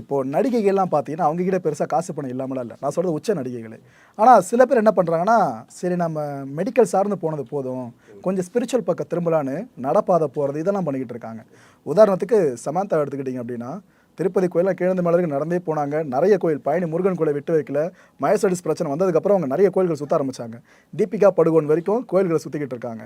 இப்போ நடிகைகள்லாம் பார்த்தீங்கன்னா அவங்க கிட்ட பெருசாக காசு பணம் இல்லாமலாம் இல்லை. நான் சொல்கிறது உச்ச நடிகைகள். ஆனால் சில பேர் என்ன பண்ணுறாங்கன்னா சரி நம்ம மெடிக்கல் சார்ந்து போனது போதும். கொஞ்சம் ஸ்பிரிச்சுவல் பக்கம் திரும்பலான்னு நடப்பாதை போகிறது இதெல்லாம் பண்ணிக்கிட்டு இருக்காங்க. உதாரணத்துக்கு சமந்தா எடுத்துக்கிட்டிங்க அப்படின்னா திருப்பதி கோயிலில் கிழந்து மலருக்கு நடந்தே போனாங்க. நிறைய கோயில் பழனி முருகன் கோயிலை விட்டு வைக்கல. மயசடிஸ் பிரச்சனை வந்ததுக்கப்புறம் அவங்க நிறைய கோயில்கள் சுற்ற ஆரம்பிச்சாங்க. தீபிகா படுகோன் வரைக்கும் கோயில்களை சுற்றிக்கிட்டு இருக்காங்க.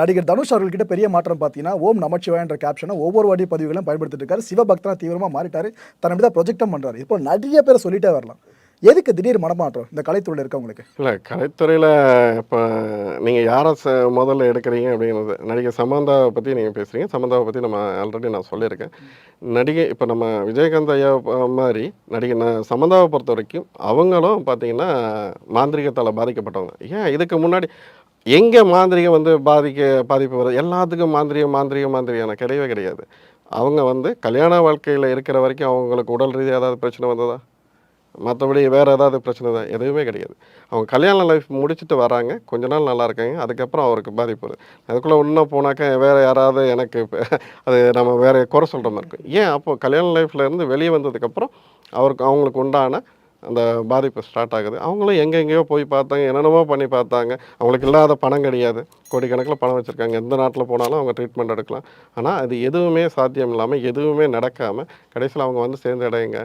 நடிகர் தனுஷ் அவர்கள்கிட்ட பெரிய மாற்றம் பார்த்தீங்கன்னா ஓம் நமச்சிவாயன்ற கேப்ஷனை ஒவ்வொரு வாடி பதிவுகளும் பயன்படுத்திட்டு இருக்காரு சிவபக்தனா தீவிரமாக மாறிட்டார். தன்னை தான் ப்ரொஜெக்டும் பண்ணுறாரு இப்போ நிறைய பேரை சொல்லிட்டே வரலாம். எதுக்கு திடீர் மனமாற்றம் இந்த கலைத்துறையில் இருக்கவங்களுக்கு? இல்லை கலைத்துறையில் இப்போ நீங்கள் யாரை ச முதல்ல எடுக்கிறீங்க அப்படிங்கிறது நடிகை சமந்தாவை பற்றி நீங்கள் பேசுகிறீங்க சமந்தாவை பற்றி நம்ம ஆல்ரெடி நான் சொல்லியிருக்கேன். நடிகை இப்போ நம்ம விஜயகாந்த் ஐயா மாதிரி நடிகை நான் சமந்தாவை பொறுத்த வரைக்கும் அவங்களும் பார்த்தீங்கன்னா மாந்திரிகத்தால் பாதிக்கப்பட்டவங்க. ஏன்? இதுக்கு முன்னாடி எங்கே மாந்திரிகம் வந்து பாதிக்க பாதிப்பு வருது எல்லாத்துக்கும் மாந்திரிகம் மாந்திரிகம் மாந்திரியான கிடையவே கிடையாது. அவங்க வந்து கல்யாண வாழ்க்கையில் இருக்கிற வரைக்கும் அவங்களுக்கு உடல் ரீதியாக ஏதாவது பிரச்சனை வந்ததா? மற்றபடி வேறு ஏதாவது பிரச்சனை தான் எதுவுமே கிடையாது. அவங்க கல்யாண லைஃப் முடிச்சுட்டு வராங்க கொஞ்ச நாள் நல்லா இருக்காங்க அதுக்கப்புறம் அவருக்கு பாதிப்பு வருது அதுக்குள்ளே இன்னும் போனாக்கா வேறு யாராவது எனக்கு அது நம்ம வேறு குறை சொல்கிற மாதிரி இருக்கும். ஏன் அப்போ கல்யாண லைஃப்ல இருந்து வெளியே வந்ததுக்கப்புறம் அவருக்கு அவங்களுக்கு உண்டான அந்த பாதிப்பு ஸ்டார்ட் ஆகுது. அவங்களும் எங்கெங்கேயோ போய் பார்த்தாங்க என்னென்னமோ பண்ணி பார்த்தாங்க. அவங்களுக்கு இல்லாத பணம் கிடையாது. கோடிக்கணக்கில் பணம் வச்சுருக்காங்க. எந்த நாட்டில் போனாலும் அவங்க ட்ரீட்மெண்ட் எடுக்கலாம். ஆனால் அது எதுவுமே சாத்தியம் இல்லாமல் எதுவுமே நடக்காமல் கடைசியில் அவங்க வந்து சேர்ந்த இடையங்க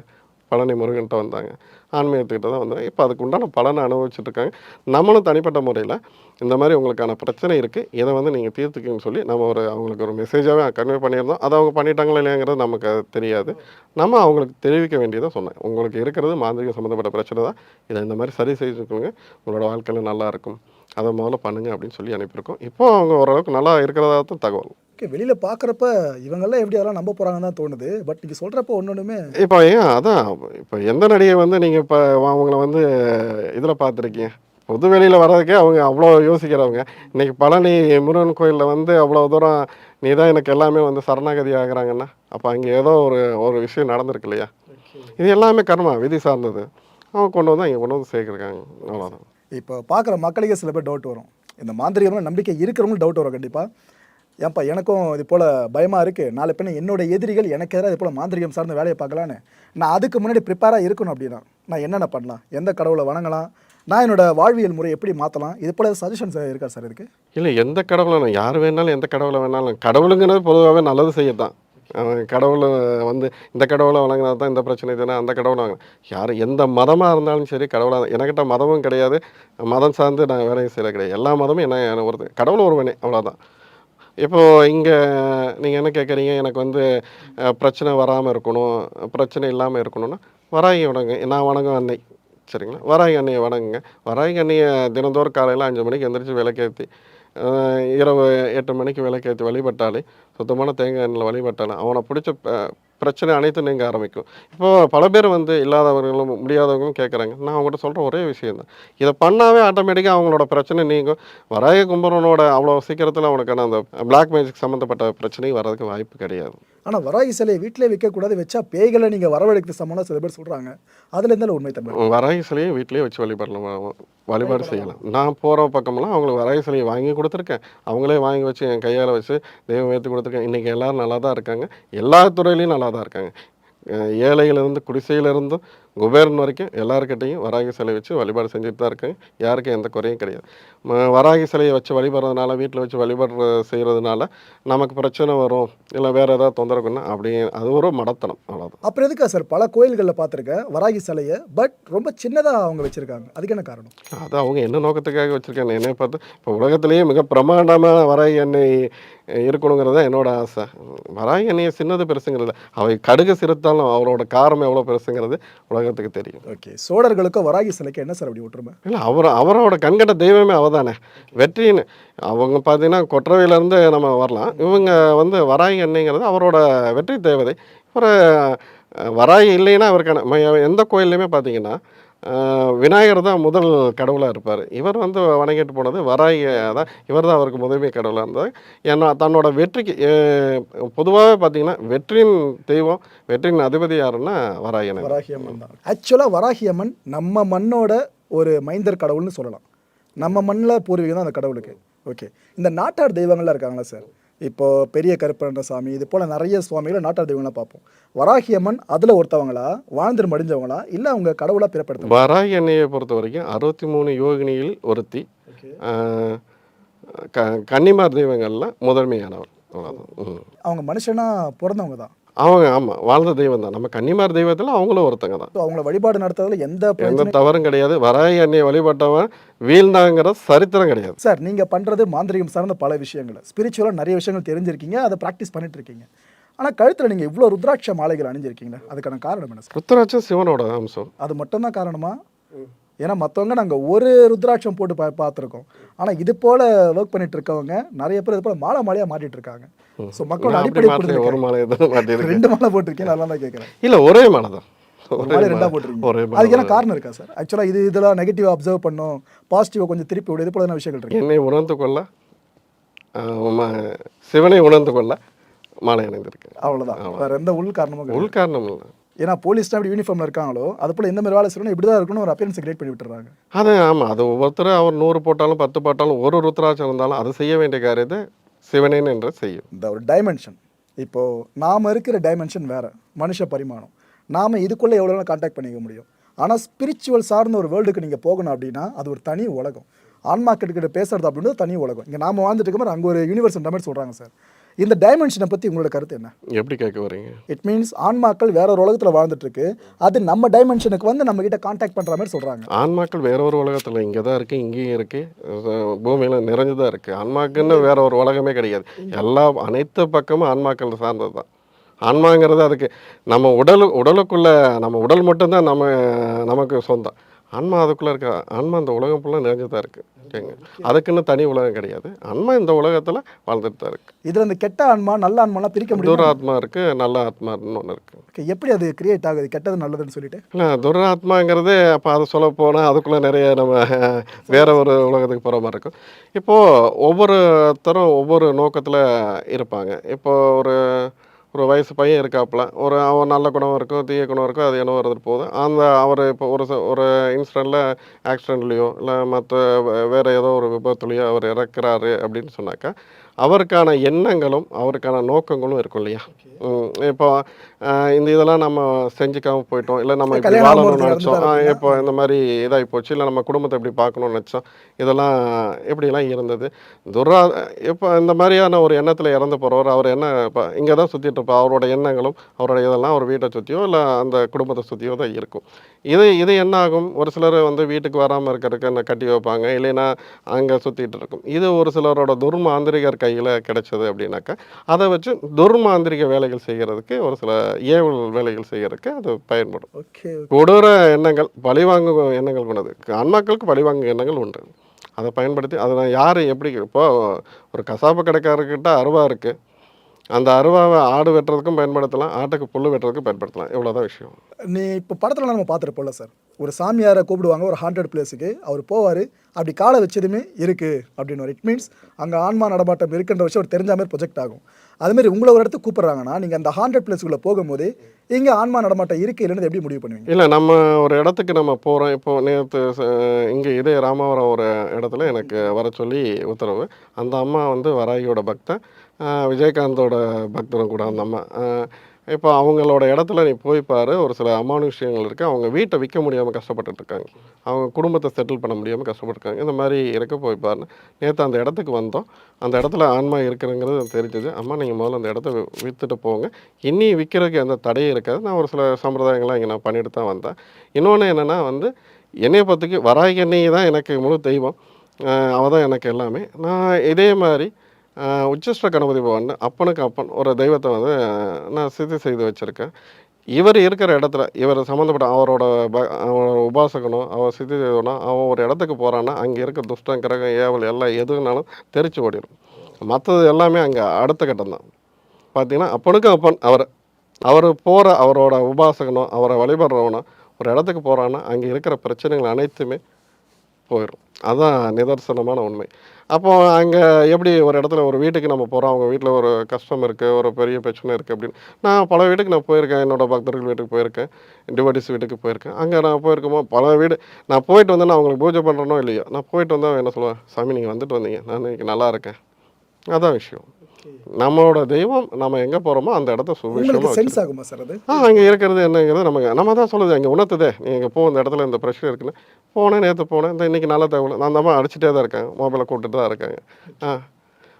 பழனி முருகன்ட்ட வந்தாங்க. ஆன்மீகத்துக்கிட்ட தான் வந்தேன். இப்போ அதுக்கு உண்டான பலனை அனுபவிச்சுட்ருக்காங்க. நம்மளும் தனிப்பட்ட முறையில் இந்த மாதிரி உங்களுக்கான பிரச்சனை இருக்குது இதை வந்து நீங்கள் தீர்த்துக்குன்னு சொல்லி நம்ம ஒரு அவங்களுக்கு ஒரு மெசேஜாகவே கன்வே பண்ணியிருந்தோம். அதை அவங்க பண்ணிட்டாங்களா இல்லையாங்கிறது நமக்கு தெரியாது. நம்ம அவங்களுக்கு தெரிவிக்க வேண்டியதை சொன்னேன். உங்களுக்கு இருக்கிறது மாந்திரிகம் சம்மந்தப்பட்ட பிரச்சனை தான். இதை இந்த மாதிரி சரி செய்துக்கோங்க. உங்களோட வாழ்க்கையில் நல்லாயிருக்கும் அதை முதல்ல பண்ணுங்க அப்படின்னு சொல்லி அனுப்பியிருக்கோம். இப்போ அவங்க ஓரளவுக்கு நல்லா இருக்கிறதா தான் தகவல். ஓகே வெளியில் பார்க்குறப்ப இவங்கெல்லாம் எப்படி அதெல்லாம் நம்ப போகிறாங்கன்னு தான் தோணுது. பட் நீங்கள் சொல்கிறப்ப ஒன்று ஒன்றுமே இப்போ ஏன்? அதான் இப்போ எந்த நடிகை வந்து நீங்கள் இப்போ அவங்கள வந்து இதில் பார்த்துருக்கீங்க? பொது வெளியில் வர்றதுக்கே அவங்க அவ்வளோ யோசிக்கிறவங்க. இன்னைக்கு பழனி முருகன் கோயிலில் வந்து அவ்வளோ தூரம் நீ தான் எனக்கு எல்லாமே வந்து சரணாகதி ஆகுறாங்கன்னா அப்போ அங்கே ஏதோ ஒரு ஒரு விஷயம் நடந்திருக்கு இல்லையா? இது எல்லாமே கர்மா விதி சார்ந்தது. அவங்க கொண்டு வந்து அங்கே கொண்டு வந்து சேர்க்குறாங்க. அவ்வளோதான் இப்போ பார்க்குற மக்களுக்கே சில பேர் டவுட் வரும். இந்த மாந்திரிகம்ல நம்பிக்கை இருக்கிறவங்களும் டவுட் வரும் கண்டிப்பாக ஏன்பா எனக்கும் இது போல் பயமாக இருக்குது நாளை பின்ன என்னோட எதிரிகள் எனக்கு எதிராக இது போல் மாந்திரிகம் சார்ந்த வேலையை பார்க்கலான்னு. நான் அதுக்கு முன்னாடி ப்ரிப்பேராக இருக்கணும் அப்படின்னா நான் என்னென்ன பண்ணலாம்? எந்த கடவுளை வணங்கலாம்? நான் என்னோட வாழ்வியல் முறை எப்படி மாற்றலாம் இது போல் சஜஷன்ஸ் இருக்கா சார் இதுக்கு? இல்லை எந்த கடவுளை யார் வேணாலும் எந்த கடவுளை வேணாலும் கடவுளுங்கிறது பொதுவாகவே நல்லது செய்யத்தான் தான் கடவுளை வந்து இந்த கடவுளை வணங்கினா தான் இந்த பிரச்சனை தானே அந்த கடவுளை வாங்க யார் எந்த மதமாக இருந்தாலும் சரி கடவுளாக எனக்கிட்ட மதமும் கிடையாது. மதம் சார்ந்து நான் வேலையும் செய்யல கிடையாது. எல்லா மதமும் என்ன என்ன ஒரு கடவுள் ஒருவனே அவ்வளோதான் இப்போது இங்கே நீங்கள் என்ன கேட்குறீங்க? எனக்கு வந்து பிரச்சனை வராமல் இருக்கணும் பிரச்சனை இல்லாமல் இருக்கணும்னா வராகி வணங்க நான் வணங்க அன்னை சரிங்களா? வராகி அன்னையை வணங்குங்க. வராகி அன்னையை தினந்தோறும் காலையில் அஞ்சு மணிக்கு எந்திரிச்சு விளக்கேற்றி இரவு எட்டு மணிக்கு விளக்கேற்றி வழிபட்டாலே சுத்தமான தேங்காய் எண்ணெயில் வழிபட்டாலே அவனை பிடிச்ச பிரச்சனை அனைத்தும் நீங்க ஆரம்பிக்கும். இப்போ பல பேர் வந்து இல்லாதவர்களும் முடியாதவங்களும் கேட்குறாங்க நான் அவங்ககிட்ட சொல்கிற ஒரே விஷயம் தான் இதை பண்ணாவே ஆட்டோமேட்டிக்காக அவங்களோட பிரச்சனை நீங்கும். வராய கும்பரனோட அவ்வளோ சீக்கிரத்தில் அவனுக்கான அந்த பிளாக் மேஜிக் சம்மந்தப்பட்ட பிரச்சனையும் வர்றதுக்கு வாய்ப்பு கிடையாது. ஆனால் வராகி சிலையை வீட்டிலே வைக்கக்கூடாது வச்சா பேய்களை நீங்கள் வரவழைக்க சமமாக சில பேர் சொல்கிறாங்க அதில் இருந்தாலும் உண்மை தம்பி வராகி சிலையை வீட்டிலேயே வச்சு வழிபடலாம் வழிபாடு செய்யலாம். நான் போகிற பக்கமெல்லாம் அவங்களுக்கு வராகி சிலையை வாங்கி கொடுத்துருக்கேன். அவங்களே வாங்கி வச்சு என் கையால் வச்சு தெய்வம் ஏற்றி கொடுத்துருக்கேன். இன்றைக்கி எல்லாரும் நல்லா தான் இருக்காங்க. எல்லா துறையிலையும் நல்லா தான் இருக்காங்க ஏழையிலிருந்து குடிசையிலிருந்து குபேரன் வரைக்கும் எல்லாருக்கிட்டையும் வராகி சிலை வச்சு வழிபாடு செஞ்சுட்டு தான் இருக்காங்க யாருக்கும் எந்த குறையும் கிடையாது. வராகி சிலையை வச்சு வழிபடுறதுனால வீட்டில் வச்சு வழிபடுற செய்கிறதுனால நமக்கு பிரச்சனை வரும். இல்லை வேறு ஏதாவது தொந்தரவுக்குன்னா அப்படி அது ஒரு மடத்தனம். அவ்வளோதான் அப்புறம் எதுக்கா சார்? பல கோயில்களில் பார்த்துருக்கேன் வராகி சிலையை பட் ரொம்ப சின்னதாக அவங்க வச்சுருக்காங்க. அதுக்கு என்ன காரணம்? அது அவங்க என்ன நோக்கத்துக்காக வச்சுருக்காங்க? என்னை பார்த்து இப்போ உலகத்திலேயே மிக பிரமாண்டமாக வராகி எண்ணெய் இருக்கணுங்கிறது தான் என்னோட ஆசை. வராகி எண்ணெயை சின்னது பெருசுங்கிறது அவை கடுகு சிறுத்தாலும் அவரோட காரம் எவ்வளோ பெருசுங்கிறது உலகத்துக்கு தெரியும். ஓகே. சோழர்களுக்கும் வராகி சிலைக்கு என்ன சார் அப்படி ஒற்றுமை? இல்லை அவர் அவரோட கண்கண்ட தெய்வமே அவதானே. வெற்றின்னு. அவங்க பார்த்தீங்கன்னா கொற்றவையிலேருந்து நம்ம வரலாம். இவங்க வந்து வராகி எண்ணெய்ங்கிறது அவரோட வெற்றி தேவதை. ஒரு வராகி இல்லைன்னா அவருக்கான எந்த கோயில்லையுமே பார்த்தீங்கன்னா விநாயகர் தான் முதல் கடவுளாக இருப்பார். இவர் வந்து வணங்கிட்டு போனது வராகி தான் இவர் தான் அவருக்கு முதன்மை கடவுளாக இருந்தார். ஏன்னா தன்னோட வெற்றிக்கு பொதுவாகவே பார்த்தீங்கன்னா வெற்றியின் தெய்வம் வெற்றியின் அதிபதி யாருன்னா வராயன் வராகியம்மன் தான். ஆக்சுவலாக வராகியம்மன் நம்ம மண்ணோட ஒரு மைந்தர் கடவுள்னு சொல்லலாம். நம்ம மண்ணில் பூர்வீகம் தான் அந்த கடவுளுக்கு. ஓகே இந்த நாட்டார் தெய்வங்கள்லாம் இருக்காங்களா சார் இப்போ பெரிய கருப்பன்ற சாமி இது போல் நிறைய சுவாமிகளை நாட்டார் தெய்வங்களாம் பார்ப்போம். வராகி அம்மன் அதில் ஒருத்தவங்களா? வாழ்ந்துட்டு மடிஞ்சவங்களா? இல்லை அவங்க கடவுளாக பிறப்படுத்த வராகி அன்னையை பொறுத்த வரைக்கும் அறுபத்தி மூணு யோகினியில் ஒருத்தி க கன்னிமார் தெய்வங்கள்ல முதன்மையானவர். அவங்க மனுஷனா பிறந்தவங்க தான் அவங்க ஆமாம் வாழ்ந்த தெய்வம் தான். நம்ம கன்னிமார் தெய்வத்தில் அவங்களும் ஒருத்தங்க தான். அவங்கள வழிபாடு நடத்துறதுல எந்த எந்த தவறும் கிடையாது. வராகி அன்னையை வழிபட்டவன் வீழ்ந்தாங்கிற சரித்திரம் கிடையாது. சார் நீங்கள் பண்ணுறது மாந்திரிகம் சார்ந்த பல விஷயங்கள். ஸ்பிரிச்சுவலாக நிறைய விஷயங்கள் தெரிஞ்சிருக்கீங்க. அதை ப்ராக்டிஸ் பண்ணிட்டு இருக்கீங்க ஆனால் கழுத்தில் நீங்கள் இவ்வளோ ருத்ராட்ச மாலைகள் அணிஞ்சிருக்கீங்களே அதுக்கான காரணம் என்ன சார் ருத்ராட்சம் சிவனோட அம்சம். அது மட்டும்தான் காரணமா? ஏன்னா மற்றவங்க நாங்கள் ஒரு ருத்ராட்சம் போட்டு பா பார்த்துருக்கோம். ஆனால் இது போல் ஒர்க் பண்ணிட்டு இருக்கவங்க நிறைய பேர் இது போல் மாலை மாலையாக மாட்டிட்டு இருக்காங்க. ஸோ மக்களோட அடிப்படை ஒரு மாலை ரெண்டு மாலை போட்டிருக்கீங்க அதெல்லாம் தான் கேட்குறேன் இல்லை ஒரே மாலை தான். ஒரு ஒரே மாலை மாலை. ரெண்டா போட்டிருக்கீங்க. ஒரே அதுக்கு என்ன காரணம் இருக்கா சார் ஆக்சுவலாக இது இதெல்லாம் நெகட்டிவ் அப்சர்வ் பண்ணும். பாசிட்டிவாக கொஞ்சம் திருப்பி விட. இது போல விஷயங்கள் இருக்கு? என்னை உணர்ந்து கொள்ள சிவனை உணர்ந்து கொள்ள மாலை அணிந்திருக்கேன். அவ்வளோதான் வேற எந்த உள் காரணமும். உள் காரணம் இல்லை. ஏன்னா போலீஸ் எப்படி யூனிஃபார்ம்ல இருக்காங்களோ அது போல இந்த மாதிரி வேலை செய்யணும் இப்படி தான் இருக்கணும் ஒரு அப்பியரன்ஸ் கிரியேட் பண்ணி விட்டுறாங்க. அது ஆமாம் அது ஒவ்வொருத்தரும் அவர் நூறு போட்டாலும் பத்து போட்டாலும் ஒரு ருத்ராட்சம் இருந்தாலும் அது செய்ய வேண்டிய காரியத்தை சிவனேன் என்று செய்யும். இந்த ஒரு டைமென்ஷன் இப்போ நாம இருக்கிற டைமென்ஷன் வேற மனுஷ பரிமாணம். நாம இதுக்குள்ள எவ்வளோ கான்டாக்ட் பண்ணிக்க முடியும்? ஆனால் ஸ்பிரிச்சுவல் சார்ந்த ஒரு வேர்ல்டுக்கு நீங்கள் போகணும் அப்படின்னா அது ஒரு தனி உலகம். ஆன்மாக்கிட்ட கிட்ட பேசுறது அப்படின்றது தனி உலகம். இங்கே நாம வாழ்ந்துட்டு இருக்க மாதிரி அங்கே ஒரு யூனிவர்ஸ்ன்ற மாதிரி சொல்கிறாங்க சார். இந்த டைமென்ஷனை பற்றி உங்களோட கருத்து என்ன? எப்படி கேட்க வரீங்க இட் மீன்ஸ் ஆன்மாக்கள் வேற ஒரு உலகத்தில் வாழ்ந்துட்டு இருக்கு அது நம்ம டைமென்ஷனுக்கு வந்து நம்ம கிட்ட கான்டாக்ட் பண்ணுற மாதிரி சொல்கிறாங்க ஆன்மாக்கள் வேற ஒரு உலகத்தில் இங்கே தான் இருக்குது இங்கேயும் இருக்குது பூமியில் நிறைஞ்சு தான் இருக்குது ஆன்மாக்குன்னு வேற ஒரு உலகமே கிடையாது. எல்லா அனைத்து பக்கமும் ஆன்மாக்கள் சார்ந்தது தான் ஆன்மாங்கிறது அதுக்கு நம்ம உடல் உடலுக்குள்ள நம்ம உடல் மட்டும்தான் நம்ம நமக்கு சொந்தம். ஆன்மா அதுக்குள்ளே இருக்க? ஆன்மா இந்த உலகம் ஃபுல்லாக நிறைஞ்சு தான் இருக்குது ஓகேங்க. அதுக்குன்னு தனி உலகம் கிடையாது. ஆன்மா இந்த உலகத்தில் வாழ்ந்துட்டு தான் இருக்குது இதில் இந்த கெட்ட ஆன்மா நல்ல ஆன்மாலாம் பிரிக்க முடியும்? துராத்மா இருக்குது நல்ல ஆத்மான்னு ஒன்று இருக்குது Okay, எப்படி அது கிரியேட் ஆகுது? கெட்டது நல்லதுன்னு சொல்லிட்டு. இல்லை துராத்மாங்கிறது அப்போ அதை சொல்ல போனால் அதுக்குள்ளே நிறைய நம்ம வேற ஒரு உலகத்துக்கு போகிற மாதிரி இருக்கும். இப்போது ஒவ்வொருத்தரும் ஒவ்வொரு நோக்கத்தில் இருப்பாங்க. இப்போ ஒரு ஒரு வயசு பையன் இருக்காப்புல ஒரு அவன் நல்ல குணம் இருக்கும் தீய குணம் இருக்கும் அது என்ன வருது போகுது. அந்த அவர் இப்போ ஒரு ச- ஒரு இன்சிடெண்ட்டில் ஆக்சிடென்ட்லேயோ இல்லை மற்ற வேறு ஏதோ ஒரு விபத்துலேயோ அவர் இறக்குறாரு அப்படின்னு சொன்னாக்கா அவருக்கான எண்ணங்களும் அவருக்கான நோக்கங்களும் இருக்கும் இல்லையா? இப்போ இந்த இதெல்லாம் நம்ம செஞ்சுக்காம போயிட்டோம். இல்லை நம்ம இப்படி வாழணும்னு நினச்சோம். இப்போ இந்த மாதிரி இதாகி போச்சு. இல்லை நம்ம குடும்பத்தை இப்படி பார்க்கணும்னு நினச்சோம். இதெல்லாம் எப்படிலாம் இருந்தது? துரா இப்போ இந்த மாதிரியான ஒரு எண்ணத்தில் இறந்து போகிறவர் அவர் என்ன இப்போ இங்கே தான் சுற்றிட்டு இருப்பார். அவரோட எண்ணங்களும் அவரோட இதெல்லாம் அவர் வீட்டை சுற்றியோ இல்லை அந்த குடும்பத்தை சுற்றியோ தான் இருக்கும். இது இது என்ன ஆகும் ஒரு சிலர் வந்து வீட்டுக்கு வராமல் இருக்கிறதுக்கு என்ன கட்டி வைப்பாங்க? இல்லைன்னா அங்கே சுற்றிட்டு இருக்கும். இது ஒரு சிலரோட துர்மாந்திரிகர் கையில் கிடைச்சது அப்படின்னாக்கா அதை வச்சு துர்மாந்திரிக வேலைகள் செய்கிறதுக்கு ஒரு சில ஏவல் வேலைகள் செய்கிறதுக்கு அது பயன்படும். ஓகே கொடூர எண்ணங்கள் பழிவாங்கும் எண்ணங்கள் கொண்டது. ஆன்மாக்களுக்கு பழிவாங்கும் எண்ணங்கள் உண்டு. அதை பயன்படுத்தி அதை நான் யார் எப்படி இப்போ ஒரு கசாப்பு கடைக்காரர்கிட்ட அருவா இருக்குது அந்த அருவாவை ஆடு வெட்டுறதுக்கும் பயன்படுத்தலாம் ஆட்டுக்கு புல் வெட்டுறதுக்கும் பயன்படுத்தலாம். இவ்வளோதான் விஷயம். நீ இப்போ படத்தில் நம்ம பார்த்துருப்போம்ல சார். ஒரு சாமியாரை கூப்பிடுவாங்க ஒரு ஹாண்டட் பிளேஸுக்கு அவர் போவார் அப்படி காலை வச்சதுமே இருக்குது அப்படின்னு இட் மீன்ஸ் அங்கே ஆன்மா நடமாட்டம் இருக்குன்ற விஷயம் ஒரு தெரிஞ்ச மாதிரி ப்ரொஜெக்ட் ஆகும். அதுமாரி உங்களை ஒரு இடத்துக்கு கூப்பிட்றாங்கன்னா நீங்கள் அந்த ஹாண்டட் பிளேஸுக்குள்ளே போகும்போது இங்கே ஆன்மா நடமாட்டம் இருக்குது இல்லைன்னு எப்படி முடிவு பண்ணுவீங்க? இல்லை நம்ம ஒரு இடத்துக்கு நம்ம போகிறோம் இப்போ நேற்று இங்கே இதே ராமாவரம் ஒரு இடத்துல எனக்கு வர சொல்லி உத்தரவு. அந்த அம்மா வந்து வராகியோட பக்தன். விஜயகாந்தோட பக்தரும் கூட அந்த அம்மா இப்போ அவங்களோட இடத்துல நீ போய் பாரு ஒரு சில அமானுஷ்யங்கள் இருக்குது அவங்க வீட்டை விற்க முடியாமல் கஷ்டப்பட்டுட்டு இருக்காங்க அவங்க குடும்பத்தை செட்டில் பண்ண முடியாமல் கஷ்டப்பட்டுருக்காங்க. இந்த மாதிரி இருக்க போய் பாருன்னு. நேற்று அந்த இடத்துக்கு வந்தோம். அந்த இடத்துல ஆன்மா இருக்கிறங்கிறது தெரிஞ்சது. அம்மா நீங்கள் முதல்ல அந்த இடத்த விற்றுட்டு போங்க. இனி விற்கிறதுக்கு எந்த தடையும் இருக்காது. நான் ஒரு சில சம்பிரதாயங்கள்லாம் இங்கே நான் பண்ணிட்டு தான் வந்தேன். இன்னொன்று என்னென்னா வந்து என்னையை பற்றிக்கு வராய் எண்ணெய் தான் எனக்கு முழு தெய்வம். அவள் தான் எனக்கு எல்லாமே. நான் இதே மாதிரி உச்சிஷ்ட கணபதி பவன் அப்பனுக்கு அப்பன் ஒரு தெய்வத்தை வந்து நான் சிதி செய்து வச்சுருக்கேன். இவர் இருக்கிற இடத்துல இவர் சம்மந்தப்பட்ட அவரோட ப அவரோட உபாசகனோ அவர் சிதி செய்தோனோ அவன் ஒரு இடத்துக்கு போகிறான்னா அங்கே இருக்க துஷ்டம் கிரகம் ஏவல் எல்லாம் எதுனாலும் தெரிச்சு ஓடிடும் மற்றது எல்லாமே அங்கே அடுத்த கட்டம் தான். பார்த்தீங்கன்னா அப்பனுக்கும் அப்பன் அவர் அவர் போகிற அவரோட உபாசகனோ அவரை வழிபடுறவனோ ஒரு இடத்துக்கு போகிறான்னா அங்கே இருக்கிற பிரச்சனைகள் அனைத்துமே போயிடும் அதுதான் நிதர்சனமான உண்மை. அப்போ அங்கே எப்படி ஒரு இடத்துல ஒரு வீட்டுக்கு நம்ம போகிறோம் அவங்க வீட்டில் ஒரு கஷ்டம் இருக்குது ஒரு பெரிய பிரச்சனை இருக்குது அப்படின்னு. நான் பல வீட்டுக்கு நான் போயிருக்கேன். என்னோட பக்தர்கள் வீட்டுக்கு போயிருக்கேன். டிவோட்டிஸ் வீட்டுக்கு போயிருக்கேன். அங்கே நான் போயிருக்குமோ பல வீடு நான் போயிட்டு வந்தேன் நான் அவங்களுக்கு பூஜை பண்ணுறனோ இல்லையோ நான் போயிட்டு வந்தால் என்ன சொல்லுவேன்? சாமி நீங்கள் வந்துட்டு வந்தீங்க. நான் இன்றைக்கி நல்லா இருக்கேன். அதான் விஷயம். நம்மளோட தெய்வம் நம்ம எங்கே போகிறோமோ அந்த இடத்த சுபிஷமாக சென்ஸ் ஆகுமா சார் அது? ஆ அங்கே இருக்கிறது என்னங்கிறது நமக்கு நம்ம தான் சொல்லுது அங்கே உணர்த்துதே. நீங்கள் போ இந்த இடத்துல இந்த ப்ரெஷர் இருக்குன்னு. போனேன் நேற்று போனேன் இந்த இன்னைக்கு நல்ல தகவல். நான் அந்த அம்மா அடிச்சுட்டே தான் இருக்காங்க மொபைலை கூப்பிட்டுட்டு தான் இருக்காங்க ஆ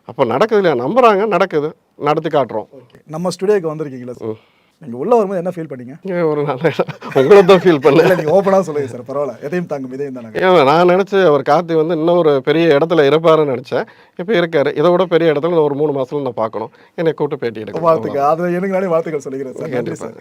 அப்போ நடக்குது இல்லையா? நம்புறாங்க நடக்குது. நடத்தி காட்டுறோம். நம்ம ஸ்டுடியோக்கு வந்திருக்கீங்களா சார் நீங்கள் உள்ளே வரும்போது என்ன ஃபீல் பண்ணீங்க? ஒரு நல்ல இடம் உங்களை தான் ஃபீல் பண்ணேன். இல்லை நீங்கள் ஓப்பனாக சொல்லுங்க சார் பரவாயில்ல. எதையும் தாங்கும் இதையும் தானே. நான் நினச்சி அவர் கார்த்தி வந்து இன்னும் ஒரு பெரிய இடத்துல இருப்பாருன்னு நினச்சேன். இப்போ இருக்காரு. இதை விட பெரிய இடத்துல இன்னும் ஒரு மூணு மாசத்துல நான் பார்க்கணும். என்னை கூப்பிட்டு பேட்டி எடுக்கணும் வாழ்த்துக்கள். அதில் எனக்கு நானே வாழ்த்துக்கள் சொல்லிக்கிறேன் சார் நன்றி சார்